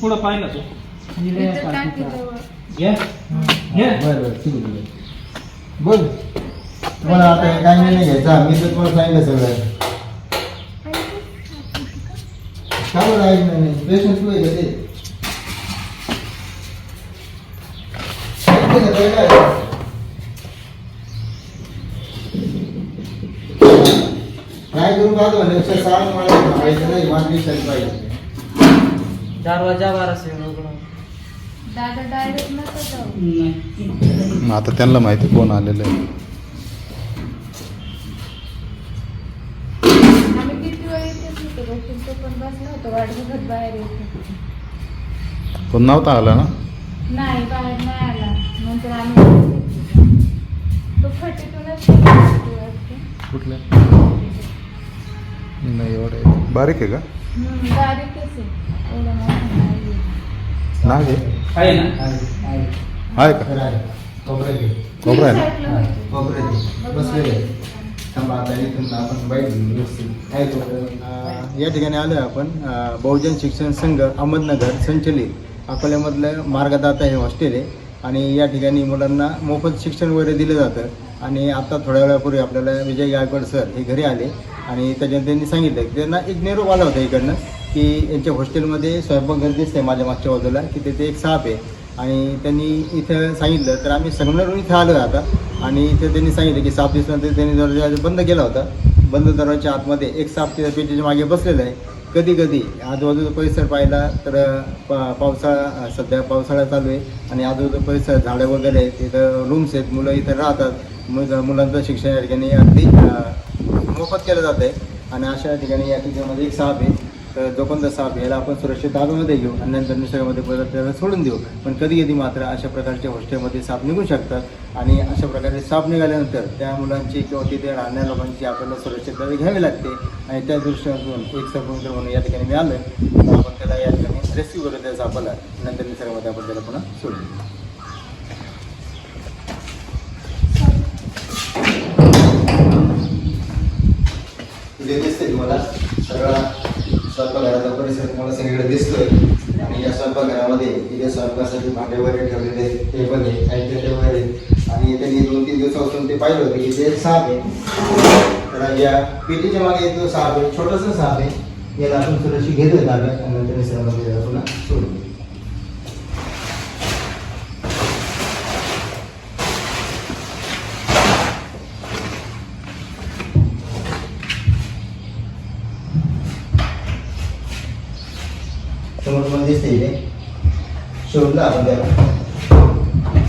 पुढं पाहिलं तू. घ्या घ्या बरं बरं ठीक आहे बोल. तुम्हाला आता हे काय नाही घ्यायचा मी तर तुम्हाला सांगितलं सगळं. का बरं नाही? पेशन्स तू आहे का ते ऐकते का ते काय? काय करू? पाहतो म्हणजे मला. माहिती नाही माझी पाहिजे. दरवाजा बारा से उघडा दादा डायरेक्ट नका जाऊ. आता त्यांना माहिती कोण आलेलं आहे. आम्ही किती वेळ इथेच होतो बसून तो पण बसला होता वाट बघत बाहेर येतो कोण नव्हता आला ना? नाही बाहेर नाही आला. नंतर आम्ही तो फटीतूनच गेला वाटतं. कुठल्या? नाही एवढे बारीक आहे का? बारीकच आहे एवढं मोठं नाही आहे. नाग आहे आहे ना आहे, आहे. आहे का खरं आहे. खोबरं घे. खोबरं आहे ना साईडला होतं. खोबरं घे. बसलेले आहे. थांबा आता इथून आपण बाईक घेऊन व्यवस्थित आहे खोबरं. अं, या ठिकाणी आलो आपण अं, बहुजन शिक्षण संघ अहमदनगर संचलित अकोल्यामधलं मार्गदाता हे हॉस्टेल आहे आणि या ठिकाणी मुलांना मोफत शिक्षण वगैरे दिलं जातं आणि आता थोड्या वेळापूर्वी आपल्याला विजय गायकवाड सर हे घरी आले आणि त्याच्यानंतर त्यांनी सांगितलं की त्यांना एक निरोप आला होता इकडनं की यांच्या हॉस्टेलमध्ये स्वयंपाकघर दिसते माझ्या मागच्या बाजूला की तिथे एक साप आहे. आणि त्यांनी इथं सांगितलं तर आम्ही संगमनेरहून इथं आलो आता. आणि इथं त्यांनी सांगितलं की साप दिसल्यानंतर त्यांनी दरवाजा बंद केला होता. बंद दरवाजाच्या आतमध्ये एक साप तिथं पेटीच्या मागे बसलेला आहे. कधी कधी आजूबाजूचा परिसर पाहिला तर पा पावसाळा सध्या पावसाळा चालू आहे. आणि आजूबाजूचा परिसर झाडं वगैरे आहेत तिथं रूम्स आहेत मुलं इथं राहतात. मुलांचं शिक्षण या ठिकाणी अगदी मोफत केलं जातं आहे. आणि अशा ठिकाणी या ठिकाणामध्ये एक साप आहे. तर जोपर्यंत साप याला आपण सुरक्षित ताब्यामध्ये घेऊ आणि नंतर निसर्गामध्ये परत त्याला सोडून देऊ. पण कधी कधी मात्र अशा प्रकारच्या हॉस्टेलमध्ये साप निघू शकतात. आणि अशा प्रकारे साप निघाल्यानंतर त्या मुलांची किंवा तिथे राहणाऱ्या लोकांची आपल्याला सुरक्षितता घ्यावी लागते. आणि त्या दृष्टीतून एक सरपंच म्हणून या ठिकाणी मिळालं. तर आपण त्याला या ठिकाणी रेस्क्यू करू त्या सापाला नंतर निसर्गामध्ये आपण त्याला पुन्हा सोडू तुम्हाला सगळा स्वयंपाकघराचा परिसर तुम्हाला सगळीकडे दिसतोय. आणि या स्वयंपाकघरामध्ये इथे स्वयंपाकासाठी भांडे वगैरे ठेवलेले टेबल आहे काही वगैरे आणि त्यांनी दोन तीन दिवसापासून ते पाहिलं होतं की ते साप आहे. तर या पेटीच्या मागे एक साप आहे छोटंसं साप आहे. याला आपण सुरक्षित घेतोय ताब्यात आणि नंतर निसर्गामध्ये पुन्हा सोडू समोर तुम्हाला दिसते इथे शोधला आपण त्याला.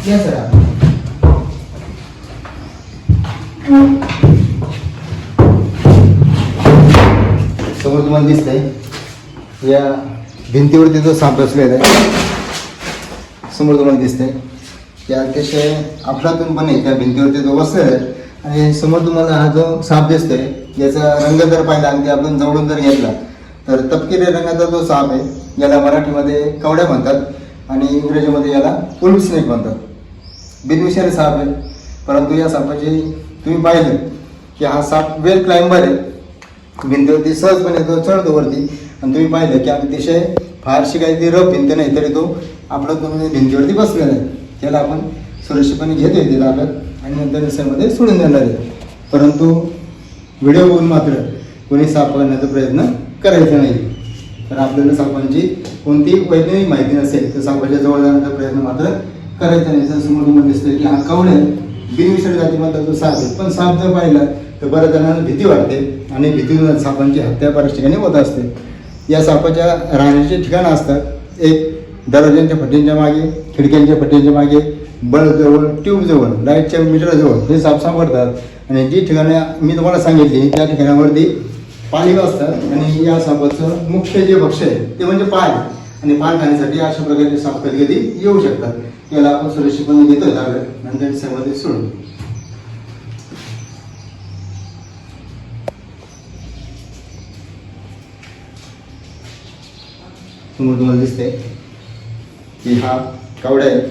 या सर आपण. समोर तुम्हाला दिसतंय या भिंतीवरती जो साप बसलेला आहे समोर तुम्हाला दिसतंय. त्या अतिशय अफलातून पण आहे त्या भिंतीवरती जो बसलेला आहे आणि समोर तुम्हाला हा जो साप दिसतोय याचा रंग जर पाहिला अगदी आपण जवळून जर घेतला तर तपकिरी रंगाचा जो साप आहे याला मराठीमध्ये कवड्या म्हणतात आणि इंग्रजीमध्ये याला उल्फ स्नेक म्हणतात. बिनविषारी साप आहे परंतु या सापाची तुम्ही पाहिलं की हा साप वेल क्लाइंबर आहे. भिंतीवरती सहजपणे तो चढतो वरती. आणि तुम्ही पाहिलं की अतिशय फारशी काही ती रफ भिंत नाही तरी तो आपला तुम्ही भिंतीवरती बसलेला आहे. त्याला आपण सुरक्षितपणे घेतोय त्याला आपल्यात आणि नंतर निसर्गामध्ये सोडून देणार आहे. परंतु व्हिडिओ बघून मात्र कोणी साप करण्याचा प्रयत्न करायचं नाही. तर आपल्याला सापांची कोणतीही वैज्ञानिक माहिती नसेल तर सापाच्या जवळ जाण्याचा प्रयत्न मात्र करायचा नाही. जर समोर तुम्हाला दिसतंय की हा कवड्या बिनविषारी जातीमधला जो साप आहे. पण साप जर पाहिला तर बऱ्याच जणांना भीती वाटते आणि भीतीतून सापांची हत्या बऱ्याच ठिकाणी होत असते. या सापाच्या राहण्याचे ठिकाणं असतात. एक दरवाजांच्या फटींच्या मागे खिडक्यांच्या फटींच्या मागे बल्बजवळ ट्यूबजवळ लाईटच्या मीटरजवळ हे साप सापडतात. आणि जी ठिकाणं मी तुम्हाला सांगितली त्या ठिकाणावरती पाळीव असतात आणि या सापाचं मुख्य जे भक्ष आहे ते म्हणजे पाय आणि पाय खाण्यासाठी अशा प्रकारचे साप कधी कधी येऊ शकतात. याला आपण सुरक्षितपणे घेतो लागत नंतर त्यांच्यामध्ये सोडून. समोर तुम्हाला दिसते की हा कावड्या आहे.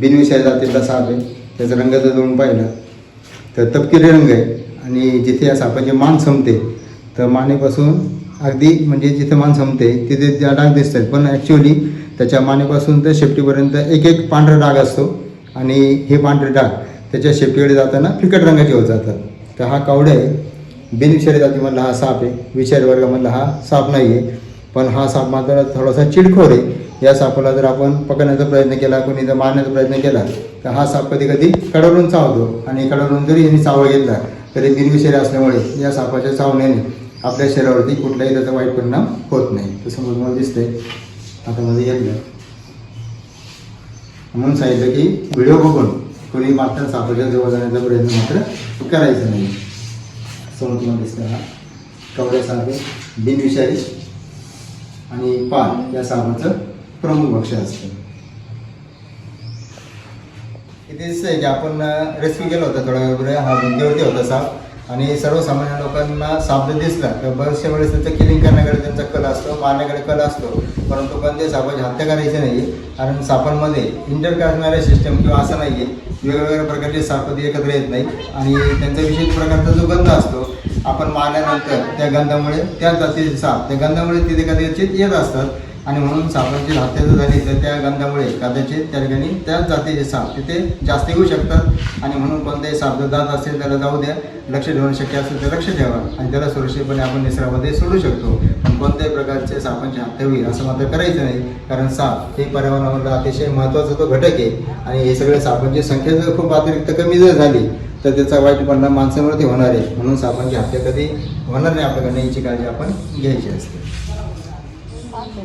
बिनविषय जातीचा साप आहे. त्याचा रंग जर दोन पाहिला तर तपकिरी रंग आहे. आणि जिथे या सापांचे मान संपते तर मानेपासून अगदी म्हणजे जिथे मान संपते तिथे त्या डाग दिसतात. पण ॲक्च्युअली त्याच्या मानेपासून तर शेपटीपर्यंत एक एक पांढरा डाग असतो आणि हे पांढरे डाग त्याच्या शेपटीकडे जाताना फिकट रंगाचे होत जातात. तर हा कावडे आहे. बिनविषारी जातीमधला हा साप आहे. विषारी वर्गामधला हा साप नाही आहे. पण हा साप मात्र थोडासा चिडखोर आहे. या सापाला जर आपण पकडण्याचा प्रयत्न केला कोणी जर मारण्याचा प्रयत्न केला तर हा साप कधी कधी कडवरून चावतो. आणि कडवरून जरी यांनी चावळ घेतला तरी बिनविषारी असल्यामुळे या सापाच्या चावण्याने आपल्या शरीरावरती कुठलाही त्याचा वाईट परिणाम होत नाही. तसं समोर मला दिसतंय आता मध्ये घेतलं म्हणून सांगितलं की व्हिडिओ बघून कोणी मात्र सापडल्या जवळ जाण्याचा प्रयत्न मात्र करायचा नाही. समोर तुम्हाला दिसतं हा. कवड्यासारखे बिनविषारी आणि पान या सापाचं प्रमुख भक्ष असतं. इथे दिसतंय की आपण रेस्क्यू केला होता थोड्या वेळ हा भिंतीवरती होता साप. आणि सर्वसामान्य लोकांना साप दिसला तर बऱ्याचशा वेळेस त्यांचं किलिंग करण्याकडे त्यांचा कल असतो मारण्याकडे कल असतो. परंतु पण ते सापाची हत्या करायची नाही. कारण सापांमध्ये इंटर करणाऱ्या सिस्टम किंवा असं नाही आहे वेगवेगळ्या प्रकारचे साप एकत्र येत नाही आणि त्यांचा विशेष प्रकारचा जो गंध असतो आपण मारल्यानंतर त्या गंधामुळे त्या जातीचे साप त्या गंधामुळे तिथे कदाचित येत असतात. आणि म्हणून सापांची हत्या जर झाली तर त्या गंधामुळे कदाचित त्या ठिकाणी त्याच जातीचे साप तिथे जास्त येऊ शकतात. आणि म्हणून कोणताही साप जर जात असेल त्याला जाऊ द्या. लक्ष ठेवणं शक्य असेल तर लक्ष ठेवा. आणि त्याला सुरक्षितपणे आपण निसर्गामध्ये सोडू शकतो. पण कोणत्याही प्रकारचे सापांची हत्या होईल असं मात्र करायचं नाही. कारण साप हे पर्यावरणामध्ये अतिशय महत्त्वाचा तो घटक आहे. आणि हे सगळे सापांची संख्या जर खूप अतिरिक्त कमी जर झाली तर त्याचा वाईट परिणाम माणसावरती होणार आहे. म्हणून सापांची हत्या कधी होणार नाही आपल्याकडनं याची काळजी आपण घ्यायची असते. ते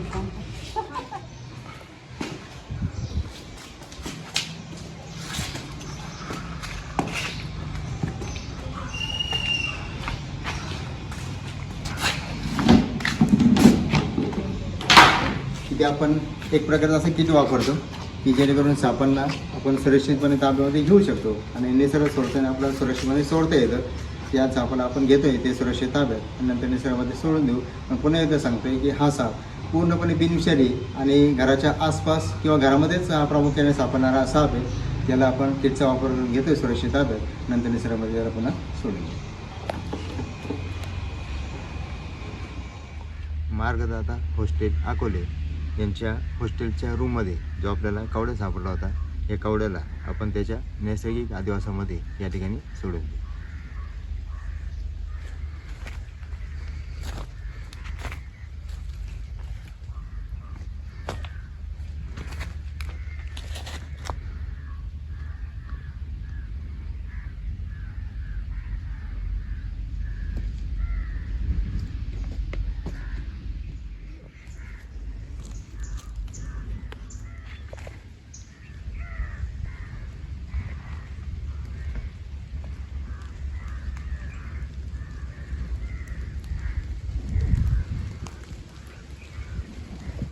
आपण एक प्रकारचा असं किट वापरतो की जेणेकरून सापांना आपण सुरक्षितपणे ताब्यामध्ये घेऊ शकतो आणि निसर्ग सोडताना आपल्याला सुरक्षितपणे सोडता येतं. या सापाला आपण घेतोय ते सुरक्षित ताब्यात. आणि नंतर निसर्गामध्ये सोडून देऊ. पुन्हा एकदा सांगतोय की हा साप पूर्णपणे बिनविषारी आणि घराच्या आसपास किंवा घरामध्येच हा प्रामुख्याने सापडणारा साप आहे त्याला आपण किटचा वापर करून घेतोय सुरक्षित ताब्यात नंतर निसर्गामध्ये त्याला पुन्हा सोडून मार्गदाता हॉस्टेल अकोले यांच्या हॉस्टेलच्या रूममध्ये जो आपल्याला कावडा सापडला होता या कावड्याला आपण त्याच्या नैसर्गिक आदिवासामध्ये या ठिकाणी सोडून